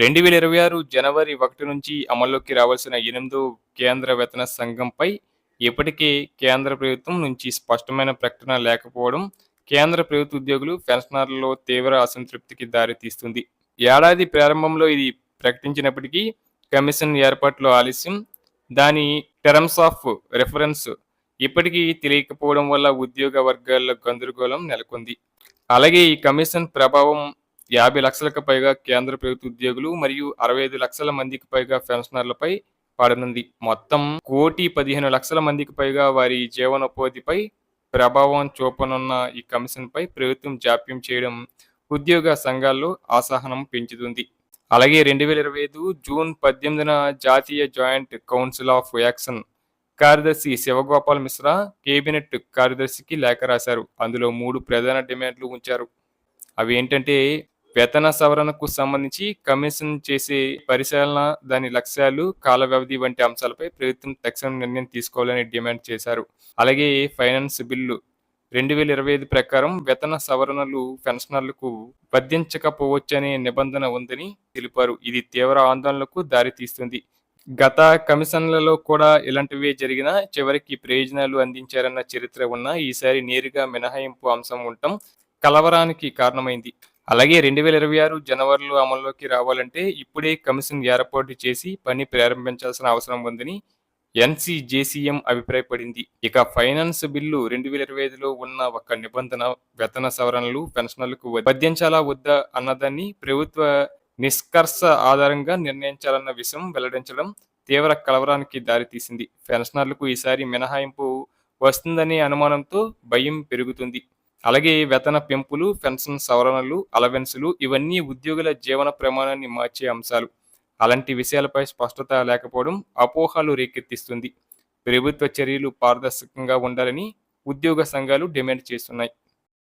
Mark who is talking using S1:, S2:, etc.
S1: రెండు వేల ఇరవై ఆరు జనవరి ఒకటి నుంచి అమల్లోకి రావాల్సిన ఎనిమిదో కేంద్ర వేతన సంఘంపై ఇప్పటికే కేంద్ర ప్రభుత్వం నుంచి స్పష్టమైన ప్రకటన లేకపోవడం కేంద్ర ప్రభుత్వ ఉద్యోగులు పెన్షనర్లలో తీవ్ర అసంతృప్తికి దారితీస్తుంది ఏడాది ప్రారంభంలో ఇది ప్రకటించినప్పటికీ కమిషన్ ఏర్పాట్లో ఆలస్యం. దాని టర్మ్స్ ఆఫ్ రెఫరెన్స్ ఇప్పటికీ తెలియకపోవడం వల్ల ఉద్యోగ వర్గాల్లో గందరగోళం నెలకొంది. అలాగే ఈ కమిషన్ ప్రభావం యాభై లక్షలకు పైగా కేంద్ర ప్రభుత్వ ఉద్యోగులు మరియు అరవై ఐదు లక్షల మందికి పైగా పెన్షనర్లపై పడనుంది. మొత్తం కోటి పదిహేను లక్షల మందికి పైగా వారి జీవనోపాధిపై ప్రభావం చూపనున్న ఈ కమిషన్పై ప్రభుత్వం జాప్యం చేయడం ఉద్యోగ సంఘాల్లో అసహనం పెంచుతుంది. అలాగే రెండు వేల ఇరవై ఐదు జూన్ పద్దెనిమిదిన జాతీయ జాయింట్ కౌన్సిల్ ఆఫ్ యాక్షన్ కార్యదర్శి శివగోపాల్ మిశ్రా కేబినెట్ కార్యదర్శికి లేఖ రాశారు. అందులో మూడు ప్రధాన డిమాండ్లు ఉంచారు. అవి ఏంటంటే వేతన సవరణకు సంబంధించి కమిషన్ చేసే పరిశీలన దాని లక్ష్యాలు కాల వ్యవధి వంటి అంశాలపై ప్రభుత్వం తక్షణ నిర్ణయం తీసుకోవాలని డిమాండ్ చేశారు. అలాగే ఫైనాన్స్ బిల్లు రెండు వేల ఇరవై ఐదు ప్రకారం వేతన సవరణలు పెన్షనర్లకు వర్ధించకపోవచ్చనే నిబంధన ఉందని తెలిపారు. ఇది తీవ్ర ఆందోళనకు దారితీస్తుంది. గత కమిషన్లలో కూడా ఇలాంటివే జరిగినా చివరికి ప్రయోజనాలు అందించారన్న చరిత్ర ఉన్న ఈసారి నేరుగా మినహాయింపు అంశం ఉండటం కలవరానికి కారణమైంది. అలాగే రెండు వేల ఇరవై ఆరు జనవరిలో అమల్లోకి రావాలంటే ఇప్పుడే కమిషన్ ఏర్పాటు చేసి పని ప్రారంభించాల్సిన అవసరం ఉందని ఎన్సీజేసీఎం అభిప్రాయపడింది. ఇక ఫైనాన్స్ బిల్లు రెండు వేల ఇరవై ఐదులో ఉన్న ఒక నిబంధన వేతన సవరణలు పెన్షనర్లకు వర్ధించాలా వద్దా అన్నదాన్ని ప్రభుత్వ నిష్కర్ష ఆధారంగా నిర్ణయించాలన్న విషయం వెల్లడించడం తీవ్ర కలవరానికి దారితీసింది. పెన్షనర్లకు ఈసారి మినహాయింపు వస్తుందనే అనుమానంతో భయం పెరుగుతుంది. అలాగే వేతన పెంపులు పెన్షన్ సవరణలు అలవెన్సులు ఇవన్నీ ఉద్యోగుల జీవన ప్రమాణాన్ని మార్చే అంశాలు. అలాంటి విషయాలపై స్పష్టత లేకపోవడం అపోహలు రేకెత్తిస్తుంది. ప్రభుత్వ చర్యలు పారదర్శకంగా ఉండాలని ఉద్యోగ సంఘాలు డిమాండ్ చేస్తున్నాయి.